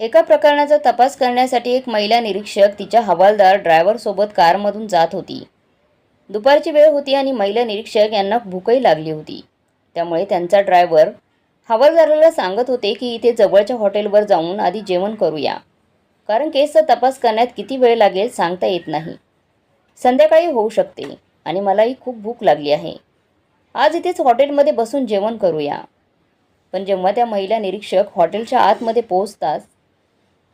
एका प्रकरणाचा तपास करण्यासाठी एक महिला निरीक्षक तिच्या हवालदार ड्रायव्हरसोबत कारमधून जात होती. दुपारची वेळ होती आणि महिला निरीक्षक यांना भूकही लागली होती. त्यामुळे त्यांचा ड्रायव्हर हवालदाराला सांगत होते की इथे जवळच्या हॉटेलवर जाऊन आधी जेवण करूया. कारण केसचा तपास करण्यात किती वेळ लागेल सांगता येत नाही. संध्याकाळी होऊ शकते आणि मलाही खूप भूक लागली आहे. आज इथेच हॉटेलमध्ये बसून जेवण करूया. पण जेव्हा त्या महिला निरीक्षक हॉटेलच्या आतमध्ये पोहोचतात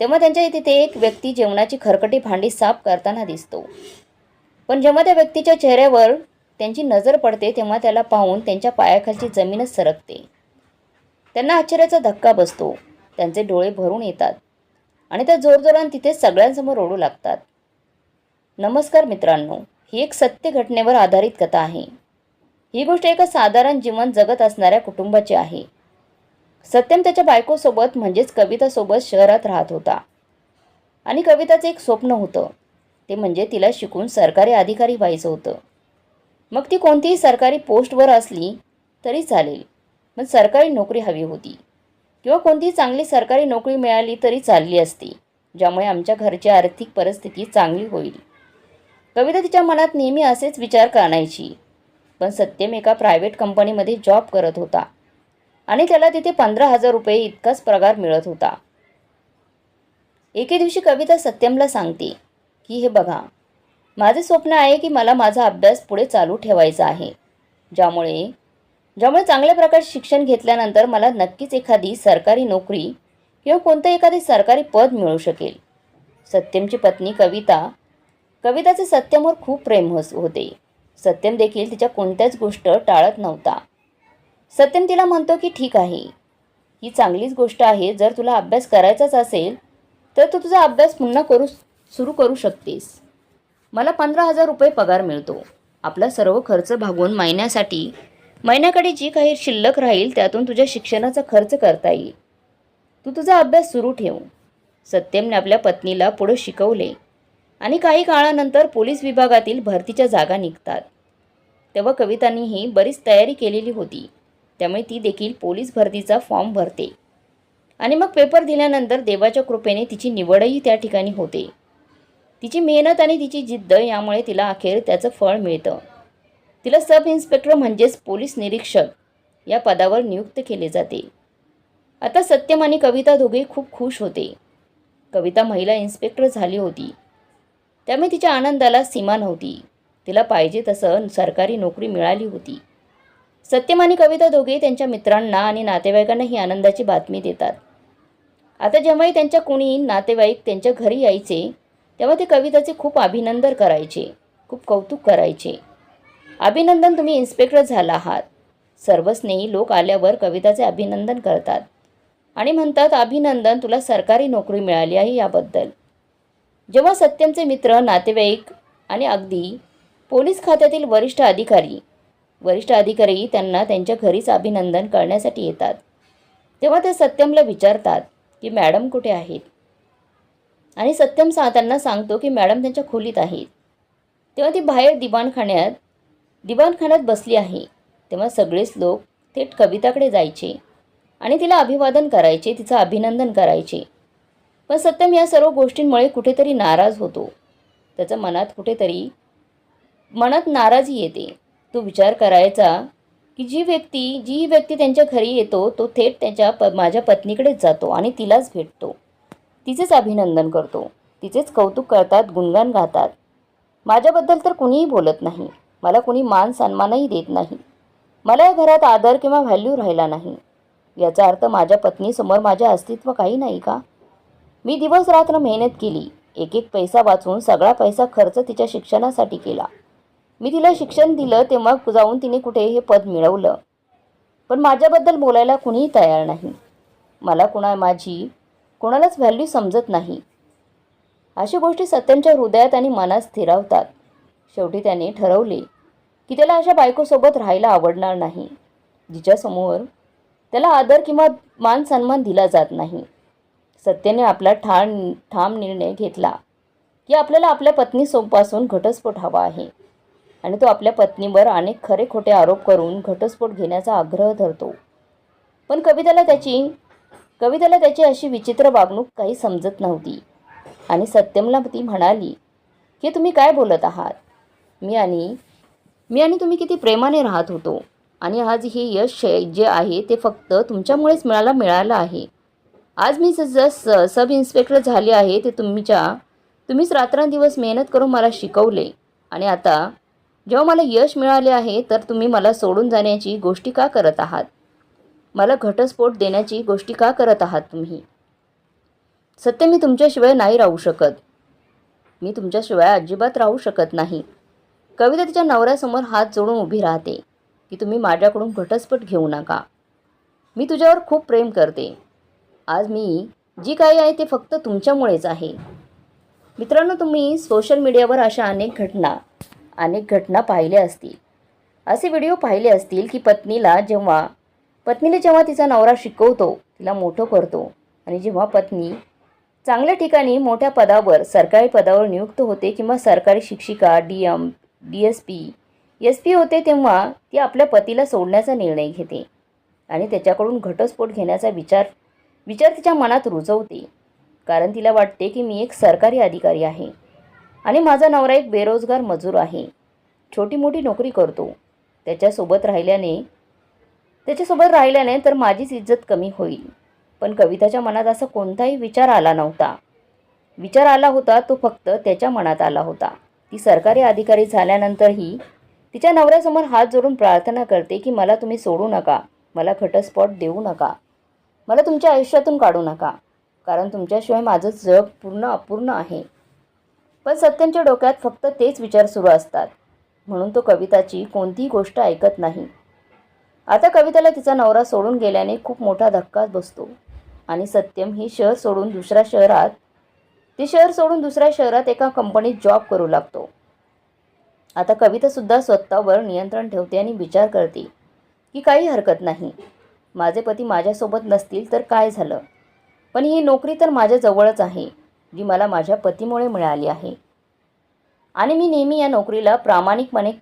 तेव्हा त्यांच्या इथे एक व्यक्ती जेवणाची खरकटी भांडी साफ करताना दिसतो. पण जेव्हा त्या व्यक्तीच्या चेहऱ्यावर त्यांची नजर पडते तेव्हा त्याला पाहून त्यांच्या पायाखालची जमीनच सरकते. त्यांना आश्चर्याचा धक्का बसतो. त्यांचे डोळे भरून येतात आणि त्या जोरजोरान तिथे सगळ्यांसमोर ओढू लागतात. नमस्कार मित्रांनो ही एक सत्य घटनेवर आधारित कथा आहे. ही गोष्ट एका साधारण जीवन जगत असणाऱ्या कुटुंबाची आहे. सत्यम त्याच्या बायकोसोबत म्हणजेच कवितासोबत शहरात राहत होता. आणि कविताचं एक स्वप्न होतं. ते म्हणजे तिला शिकून सरकारी अधिकारी व्हायचं होतं. मग ती कोणतीही सरकारी पोस्टवर असली तरी चालेल पण सरकारी नोकरी हवी होती. किंवा कोणतीही चांगली सरकारी नोकरी मिळाली तरी चालली असती ज्यामुळे आमच्या घरची आर्थिक परिस्थिती चांगली होईल. कविता तिच्या मनात नेहमी असेच विचार करायची पण सत्यम एका प्रायव्हेट कंपनीमध्ये जॉब करत होता. आणि त्याला तिथे पंधरा हजार रुपये इतकाच पगार मिळत होता. एके दिवशी कविता सत्यमला सांगते की हे बघा माझे स्वप्न आहे की मला माझा अभ्यास पुढे चालू ठेवायचा आहे. ज्यामुळे ज्यामुळे चांगल्या प्रकारे शिक्षण घेतल्यानंतर मला नक्कीच एखादी सरकारी नोकरी किंवा कोणतं एखादे सरकारी पद मिळू शकेल. सत्यमची पत्नी कविता कविताचे सत्यमवर खूप प्रेम होते. सत्यम देखील तिच्या कोणत्याच गोष्ट टाळत नव्हता. सत्यम तिला म्हणतो की ठीक आहे. ही चांगलीच गोष्ट आहे. जर तुला अभ्यास करायचाच असेल तर तू तुझा अभ्यास पुन्हा करू सुरू करू शकतेस. मला पंधरा हजार रुपये पगार मिळतो. आपला सर्व खर्च भागवून महिन्यासाठी. महिन्याकडे जी काही शिल्लक राहील त्यातून तुझ्या शिक्षणाचा खर्च करता येईल. तू तुझा अभ्यास सुरू ठेव. सत्यमने आपल्या पत्नीला पुढे शिकवले. आणि काही काळानंतर पोलीस विभागातील भरतीच्या जागा निघतात. तेव्हा कवितांनीही बरीच तयारी केलेली होती. त्यामुळे ती देखील पोलीस भरतीचा फॉर्म भरते. आणि मग पेपर दिल्यानंतर देवाच्या कृपेने तिची निवडही त्या ठिकाणी होते. तिची मेहनत आणि तिची जिद्द यामुळे तिला अखेर त्याचं फळ मिळतं. तिला सब इन्स्पेक्टर म्हणजेच पोलीस निरीक्षक या पदावर नियुक्त केले जाते. आता सत्यम आणि कविता दोघे खूप खुश होते. कविता महिला इन्स्पेक्टर झाली होती. त्यामुळे तिच्या आनंदाला सीमा नव्हती. तिला पाहिजे तसं सरकारी नोकरी मिळाली होती. सत्यम आणि कविता दोघे त्यांच्या मित्रांना आणि नातेवाईकांना ही आनंदाची बातमी देतात. आता जेव्हाही त्यांच्या कोणी नातेवाईक त्यांच्या घरी यायचे तेव्हा ते कविताचे खूप अभिनंदन करायचे खूप कौतुक करायचे. अभिनंदन तुम्ही इन्स्पेक्टर झाला आहात. सर्व स्नेही लोक आल्यावर कविताचे अभिनंदन करतात आणि म्हणतात अभिनंदन तुला सरकारी नोकरी मिळाली आहे याबद्दल. जेव्हा सत्यमचे मित्र नातेवाईक आणि अगदी पोलीस खात्यातील वरिष्ठ अधिकारी वरिष्ठ अधिकारी त्यांना त्यांच्या घरीच अभिनंदन करण्यासाठी येतात. तेव्हा ते सत्यमला विचारतात की मॅडम कुठे आहेत? आणि सत्यम सा त्यांना सांगतो की मॅडम त्यांच्या खोलीत आहेत. तेव्हा ती बाहेर दिवाणखान्यात दिवाणखान्यात बसली आहे. तेव्हा सगळेच लोक थेट कविताकडे जायचे आणि तिला अभिवादन करायचे तिचं अभिनंदन करायचे. पण सत्यम या सर्व गोष्टींमुळे कुठेतरी नाराज होतो. त्याच्या मनात कुठेतरी मनात नाराजी येते. तो विचार करायचा की जी व्यक्ती जी व्यक्ती त्यांच्या घरी येतो तो थेट त्याच्या प माझ्या पत्नीकडेच जातो आणि तिलाच भेटतो. तिचेच अभिनंदन करतो. तिचेच कौतुक करतात गुणगान गातात. माझ्याबद्दल तर कुणीही बोलत नाही. मला कुणी मान सन्मानही देत नाही. मला या घरात आदर किंवा व्हॅल्यू राहिला नाही. याचा अर्थ माझ्या पत्नीसमोर माझे अस्तित्व काही नाही का? मी दिवस रात्र मेहनत केली. एक एक पैसा वाचून सगळा पैसा खर्च तिच्या शिक्षणासाठी केला. मी तिला शिक्षण दिलं तेव्हा जाऊन तिने कुठे हे पद मिळवलं. पण माझ्याबद्दल बोलायला कुणीही तयार नाही. मला कुणा माझी कोणालाच व्हॅल्यू समजत नाही. अशा गोष्टी सत्यांच्या हृदयात आणि मनात स्थिरावतात. शेवटी त्याने ठरवले की त्याला अशा बायकोसोबत राहायला आवडणार नाही. जिच्यासमोर त्याला आदर किंवा मान सन्मान दिला जात नाही. सत्यने आपला ठाण ठाम निर्णय घेतला की आपल्याला आपल्या पत्नीसोपासून घटस्फोट हवा आहे. आणि तो आपल्या पत्नीवर अनेक खरे खोटे आरोप करून घटस्फोट घेण्याचा आग्रह धरतो. पण कविताला त्याची कविताला त्याची अशी विचित्र वागणूक काही समजत नव्हती. आणि सत्यमला ती म्हणाली की तुम्ही काय बोलत आहात? मी आणि मी आणि तुम्ही किती प्रेमाने राहत होतो. आणि आज हे यश जे आहे ते फक्त तुमच्यामुळेच मिळायला मिळालं आहे. आज मी ज- जस सब इन्स्पेक्टर झाले आहे ते तुमच्या तुम्हीच रात्रंदिवस मेहनत करून मला शिकवले. आणि आता जेव्हा मला यश मिळाले आहे तर तुम्ही मला सोडून जाण्याची गोष्टी का करत आहात? मला घटस्फोट देण्याची गोष्टी का करत आहात तुम्ही? सत्य मी तुमच्याशिवाय नाही राहू शकत. मी तुमच्याशिवाय अजिबात राहू शकत नाही. कविता तिच्या नवऱ्यासमोर हात जोडून उभी राहते. की तुम्ही माझ्याकडून घटस्फोट घेऊ नका. मी तुझ्यावर खूप प्रेम करते. आज मी जी काही आहे ते फक्त तुमच्यामुळेच आहे. मित्रांनो तुम्ही सोशल मीडियावर अशा अनेक घटना अनेक घटना पाहिल्या असतील. असे व्हिडिओ पाहिले असतील की पत्नीला जेव्हा पत्नीला जेव्हा तिचा नवरा शिकवतो तिला मोठं करतो आणि जेव्हा पत्नी चांगल्या ठिकाणी मोठ्या पदावर सरकारी पदावर नियुक्त होते किंवा सरकारी शिक्षिका D M D S P S P होते तेव्हा ती आपल्या पतीला सोडण्याचा निर्णय घेते आणि त्याच्याकडून घटस्फोट घेण्याचा विचार विचार तिच्या मनात रुजवते. कारण तिला वाटते की मी एक सरकारी अधिकारी आहे. आणि माझा नवरा एक बेरोजगार मजूर आहे. छोटी मोठी नोकरी करतो. त्याच्यासोबत राहिल्याने त्याच्यासोबत राहिल्याने तर माझीच इज्जत कमी होईल. पण कविताच्या मनात असा कोणताही विचार आला नव्हता. विचार आला होता तो फक्त त्याच्या मनात आला होता. ती सरकारी अधिकारी झाल्यानंतरही तिच्या नवऱ्यासमोर हात जोडून प्रार्थना करते की मला तुम्ही सोडू नका. मला घटस्फोट देऊ नका. मला तुमच्या आयुष्यातून काढू नका. कारण तुमच्याशिवाय माझं जग पूर्ण अपूर्ण आहे. पण सत्यमच्या डोक्यात फक्त तेच विचार सुरू असतात. म्हणून तो कविताची कोणतीही गोष्ट ऐकत नाही. आता कविताला तिचा नवरा सोडून गेल्याने खूप मोठा धक्का बसतो. आणि सत्यम ही शहर सोडून दुसऱ्या शहरात ती शहर सोडून दुसऱ्या शहरात एका कंपनीत जॉब करू लागतो. आता कवितासुद्धा स्वतःवर नियंत्रण ठेवते आणि विचार करते की काही हरकत नाही. माझे पती माझ्यासोबत नसतील तर काय झालं? पण ही नोकरी तर माझ्याजवळच आहे. जी मला माझ्या पतीमुळे मिळाली आहे. आणि मी नेहमी या नोकरीला प्रामाणिकपणे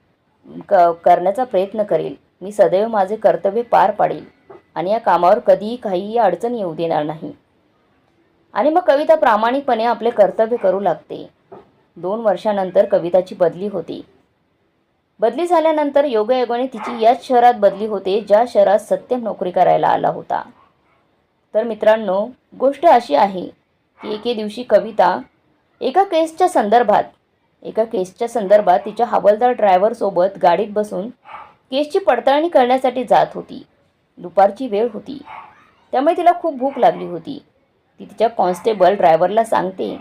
क करण्याचा प्रयत्न करेल. मी सदैव माझे कर्तव्य पार पाडेल. आणि या कामावर कधीही काहीही अडचण येऊ देणार नाही. आणि मग कविता प्रामाणिकपणे आपले कर्तव्य करू लागते. दोन वर्षानंतर कविताची बदली होती. बदली झाल्यानंतर योगायोगाने तिची याच शहरात बदली होते ज्या शहरात सत्यम नोकरी करायला आला होता. तर मित्रांनो गोष्ट अशी आहे की एके दिवशी कविता एका केसच्या संदर्भात एका केसच्या संदर्भात तिच्या हवालदार ड्रायव्हरसोबत गाडीत बसून केसची पडताळणी करण्यासाठी जात होती. दुपारची वेळ होती. त्यामुळे तिला खूप भूक लागली होती. ती तिच्या कॉन्स्टेबल ड्रायव्हरला सांगते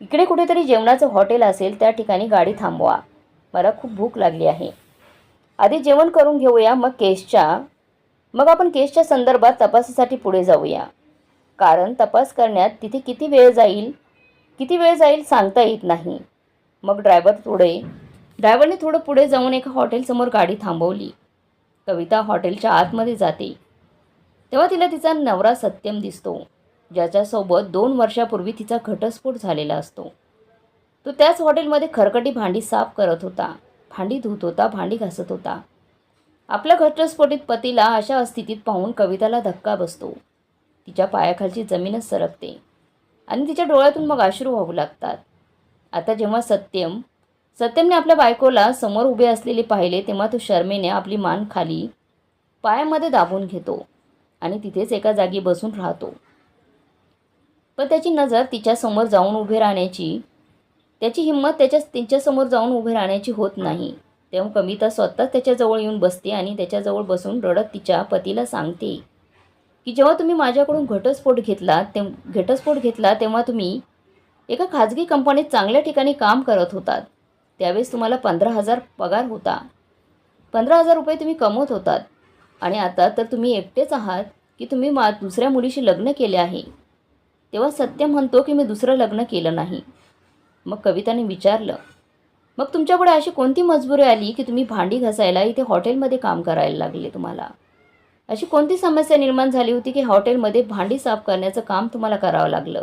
इकडे कुठेतरी जेवणाचं हॉटेल असेल त्या ठिकाणी गाडी थांबवा. मला खूप भूक लागली आहे. आधी जेवण करून घेऊया मग केसच्या मग आपण केसच्या संदर्भात तपासासाठी पुढे जाऊया. कारण तपास करण्यात तिथे किती वेळ जाईल? किती वेळ जाईल सांगता येत नाही. मग ड्रायव्हर पुढे ड्रायव्हरने थोडं पुढे जाऊन एका हॉटेलसमोर गाडी थांबवली. कविता हॉटेलच्या आतमध्ये जाते. तेव्हा तिला तिचा नवरा सत्यम दिसतो ज्याच्यासोबत दोन वर्षापूर्वी तिचा घटस्फोट झालेला असतो. तो त्याच हॉटेलमध्ये खरकटी भांडी साफ करत होता. भांडी धुत होता भांडी घासत होता. आपल्या घटस्फोटीत पतीला अशा स्थितीत पाहून कविताला धक्का बसतो. तिच्या पायाखालची जमीनच सरकते. आणि तिच्या डोळ्यातून मग अश्रू वाहू लागतात. आता जेव्हा सत्यम सत्यमने आपल्या बायकोला समोर उभे असलेले पाहिले तेव्हा तो शर्मेने आपली मान खाली पायामध्ये दाबून घेतो आणि तिथेच एका जागी बसून राहतो. पण त्याची नजर तिच्यासमोर जाऊन उभे राहण्याची त्याची हिंमत त्याच्या तिच्यासमोर जाऊन उभे राहण्याची होत नाही. तेव्हा कविता स्वतःच त्याच्याजवळ येऊन बसते आणि त्याच्याजवळ बसून रडत तिच्या पतीला सांगते की जेव्हा तुम्ही माझ्याकडून घटस्फोट घेतला ते घटस्फोट घेतला तेव्हा तुम्ही एका खाजगी कंपनीत चांगल्या ठिकाणी काम करत होतात. त्यावेळेस तुम्हाला पंधरा हजार पगार होता. पंधरा हजार रुपये तुम्ही कमवत होतात. आणि आता तर तुम्ही एकटेच आहात की तुम्ही मा दुसऱ्या मुलीशी लग्न केले आहे. तेव्हा सत्य म्हणतो की मी दुसरं लग्न केलं नाही. मग कविताने विचारलं मग तुमच्यापुढे अशी कोणती मजबुरी आली की तुम्ही भांडी घासायला इथे हॉटेलमध्ये काम करायला लागले तुम्हाला? अशी कोणती समस्या निर्माण झाली होती की हॉटेलमध्ये भांडी साफ करण्याचं काम तुम्हाला करावं लागलं?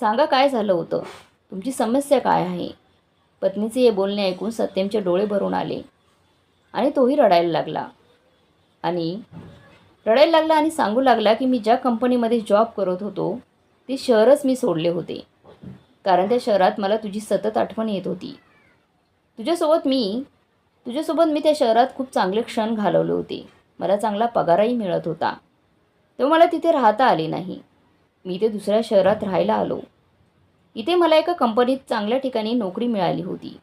सांगा काय झालं होतं? तुमची समस्या काय आहे? पत्नीचे हे बोलणे ऐकून सत्यमचे डोळे भरून आले आणि तोही रडायला लागला. आणि रडायला लागला आणि सांगू लागला की मी ज्या कंपनीमध्ये जॉब करत होतो ते शहरच मी सोडले होते. कारण त्या शहरात मला तुझी सतत आठवण येत होती. तुझ्यासोबत मी तुझ्यासोबत मी त्या शहरात खूप चांगले क्षण घालवले होते. मला चांगला पगारही मिळत होता. तेव्हा मला तिथे राहता आले नाही. मी ते दुसऱ्या शहरात राहायला आलो. इथे मला एका कंपनीत चांगल्या ठिकाणी नोकरी मिळाली होती.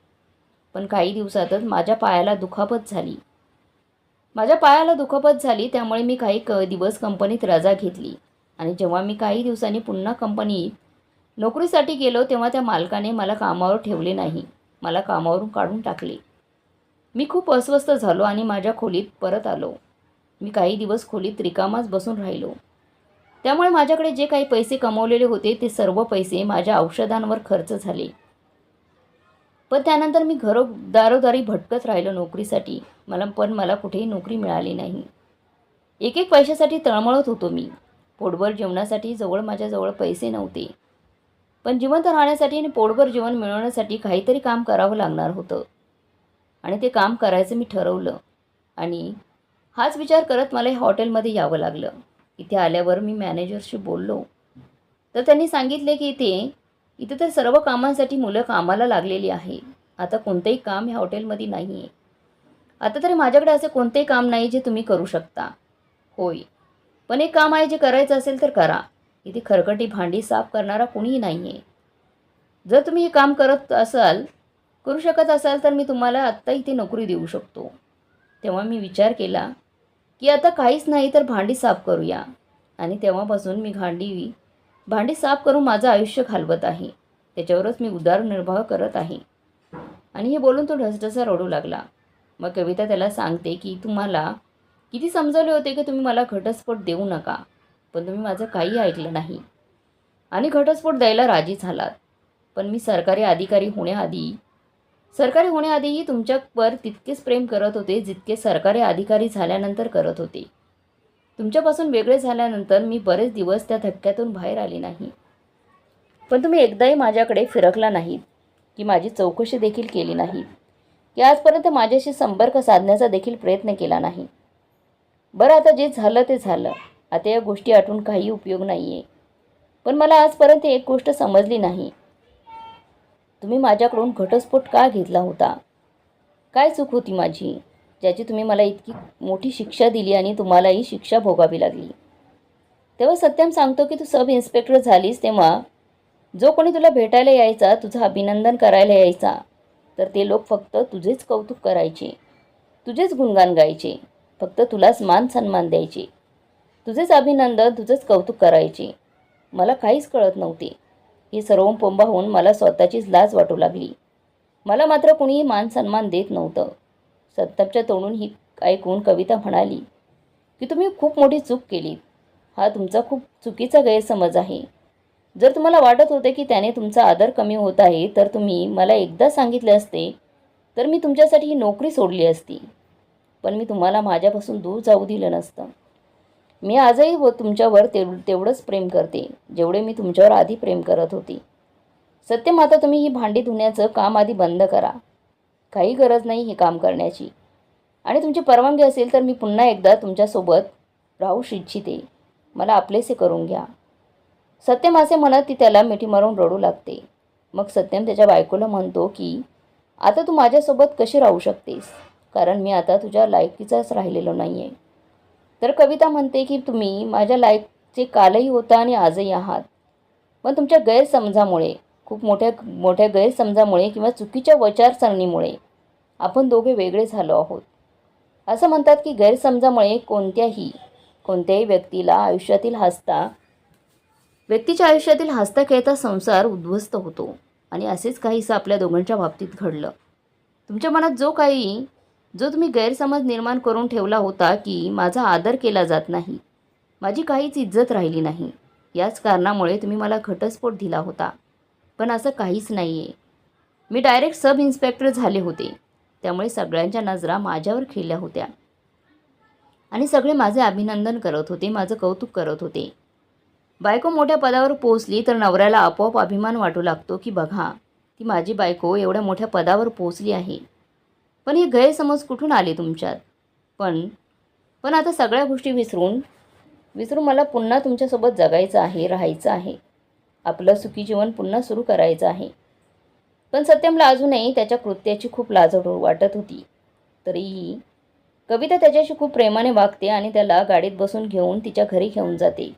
पण काही दिवसातच माझ्या पायाला दुखापत झाली. माझ्या पायाला दुखापत झाली त्यामुळे मी काही क दिवस कंपनीत रजा घेतली. आणि जेव्हा मी काही दिवसांनी पुन्हा कंपनीत नोकरीसाठी गेलो तेव्हा त्या मालकाने मला कामावर ठेवले नाही. मला कामावरून काढून टाकले. मी खूप अस्वस्थ झालो आणि माझ्या खोलीत परत आलो. मी काही दिवस खोलीत रिकामाच बसून राहिलो. त्यामुळे माझ्याकडे जे काही पैसे कमवलेले होते ते सर्व पैसे माझ्या औषधांवर खर्च झाले. पण त्यानंतर मी घरो दारोदारी भटकत राहिलो नोकरीसाठी. मला पण मला कुठेही नोकरी मिळाली नाही. एक एक पैशासाठी तळमळत होतो मी. पोटभर जेवणासाठी जवळ माझ्याजवळ पैसे नव्हते. पण जिवंत राहण्यासाठी आणि पोटभर जेवण मिळवण्यासाठी काहीतरी काम करावं लागणार होतं. आणि ते काम करायचं मी ठरवलं. आणि हाच विचार करत मला हे हॉटेलमध्ये यावं लागलं. इथे आल्यावर मी मॅनेजरशी बोललो. तर त्यांनी सांगितले की इथे इथे तर सर्व कामांसाठी मुलं कामाला लागलेली आहे. आता कोणतंही काम ह्या हॉटेलमध्ये नाही आहे आता तरी माझ्याकडे असे कोणतेही काम नाही जे तुम्ही करू शकता. होय. पण एक काम आहे जे करायचं असेल तर करा. इथे खरकटी भांडी साफ करणारा कुणीही नाही आहे जर तुम्ही हे काम करत असाल करू शकत असाल तर मी तुम्हाला आत्ता इथे नोकरी देऊ शकतो. तेव्हा मी विचार केला की आता काहीच नाही तर भांडी साफ करूया. आणि तेव्हापासून मी भांडी भांडी साफ करून माझं आयुष्य घालवत आहे. त्याच्यावरच मी उदारनिर्वाह करत आहे. आणि हे बोलून तो ढसढसा रडू लागला. मग कविता त्याला सांगते की तुम्हाला किती समजवले होते की तुम्ही मला घटस्फोट देऊ नका पण तुम्ही माझं काही ऐकलं नाही. आणि घटस्फोट द्यायला राजी झालात. पण मी सरकारी अधिकारी होण्याआधी सरकारी होण्याआधीही तुमच्यावर तितकेच प्रेम करत होते जितके सरकारी अधिकारी झाल्यानंतर करत होते. तुमच्यापासून वेगळे झाल्यानंतर मी बरेच दिवस त्या धक्क्यातून बाहेर आले नाही. पण तुम्ही एकदाही माझ्याकडे फिरकला नाहीत की माझी चौकशी देखील केली नाही. की आजपर्यंत माझ्याशी संपर्क साधण्याचा देखील प्रयत्न केला नाही. बरं आता जे झालं ते झालं. आता या गोष्टी आठवून काही उपयोग नाही आहे पण मला आजपर्यंत एक गोष्ट समजली नाही. तुम्ही माझ्याकडून घटस्फोट का घेतला होता? काय चूक होती माझी ज्याची तुम्ही मला इतकी मोठी शिक्षा दिली आणि तुम्हालाही शिक्षा भोगावी लागली? तेव्हा सत्यम सांगतो की तू सब इन्स्पेक्टर झालीस तेव्हा जो कोणी तुला भेटायला यायचा तुझं अभिनंदन करायला यायचा तर ते लोक फक्त तुझेच कौतुक करायचे तुझेच गुणगान गायचे फक्त तुलाच मान सन्मान द्यायचे तुझेच अभिनंदन तुझंच कौतुक करायचे. मला काहीच कळत नव्हते. ही सर्व पोंबाहून मला स्वतःचीच लाज वाटू लागली. मला मात्र कुणीही मान सन्मान देत नव्हतं. सत्तपच्या तोंडून ही ऐकून कविता म्हणाली की तुम्ही खूप मोठी चूक केली. हा तुमचा खूप चुकीचा गैरसमज आहे. जर तुम्हाला वाटत होते की त्याने तुमचा आदर कमी होत आहे तर तुम्ही मला एकदा सांगितले असते तर मी तुमच्यासाठी ही नोकरी सोडली असती. पण मी तुम्हाला माझ्यापासून दूर जाऊ दिलं नसतं. मी आजही व तुमच्यावर तेव तेवढंच प्रेम करते जेवढे मी तुमच्यावर आधी प्रेम करत होती. सत्यम आता तुम्ही ही भांडी धुण्याचं काम आधी बंद करा. काही गरज नाही हे काम करण्याची. आणि तुमची परवानगी असेल तर मी पुन्हा एकदा तुमच्यासोबत राहू इच्छिते. मला आपलेसे करून घ्या. सत्यम असे म्हणत ती त्याला मिठी मारून रडू लागते. मग सत्यम त्याच्या बायकोला म्हणतो की आता तू माझ्यासोबत कशी राहू शकतेस? कारण मी आता तुझ्या लायकीचाच राहिलेलो नाही आहे तर कविता म्हणते की तुम्ही माझ्या लायकचे कालही होता आणि आजही आहात. पण तुमच्या गैरसमजामुळे खूप मोठ्या मोठ्या गैरसमजामुळे किंवा चुकीच्या विचारसरणीमुळे आपण दोघे वेगळे झालो आहोत. असं म्हणतात की गैरसमजामुळे कोणत्याही कोणत्याही व्यक्तीला आयुष्यातील हसता व्यक्तीच्या आयुष्यातील हसता खेळता संसार उद्ध्वस्त होतो. आणि असेच काहीसं आपल्या दोघांच्या बाबतीत घडलं. तुमच्या मनात जो काही जो तुम्ही गैरसमज निर्माण करून ठेवला होता की माझा आदर केला जात नाही. माझी काहीच इज्जत राहिली नाही. याच कारणामुळे तुम्ही मला घटस्फोट दिला होता. पण असं काहीच नाही आहे मी डायरेक्ट सब इन्स्पेक्टर झाले होते. त्यामुळे सगळ्यांच्या नजरा माझ्यावर खेळल्या होत्या. आणि सगळे माझे अभिनंदन करत होते माझं कौतुक करत होते. बायको मोठ्या पदावर पोहोचली तर नवऱ्याला आपोआप अभिमान वाटू लागतो की बघा ती माझी बायको एवढ्या मोठ्या पदावर पोहोचली आहे. पण हे गैरसमज कुठून आले तुमच्यात? पण पण आता सगळ्या गोष्टी विसरून विसरून मला पुन्हा तुमच्यासोबत जगायचं आहे राहायचं आहे. आपलं सुखी जीवन पुन्हा सुरू करायचं आहे. पण सत्यमला अजूनही त्याच्या कृत्याची खूप लाज वाटत होती. तरीही कविता त्याच्याशी खूप प्रेमाने वागते आणि त्याला गाडीत बसून घेऊन तिच्या घरी घेऊन जाते.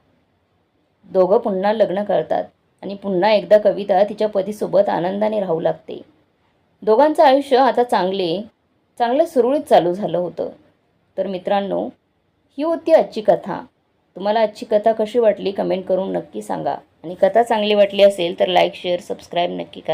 दोघं पुन्हा लग्न करतात आणि पुन्हा एकदा कविता तिच्या पतीसोबत आनंदाने राहू लागते. दोघांचं आयुष्य आता चांगले चांगलं सुरळीत चालू झालं होतं. तर मित्रांनो ही होती आजची कथा. तुम्हाला आजची कथा कशी वाटली कमेंट करून नक्की सांगा. आणि कथा चांगली वाटली असेल तर लाईक शेअर सबस्क्राईब नक्की करा.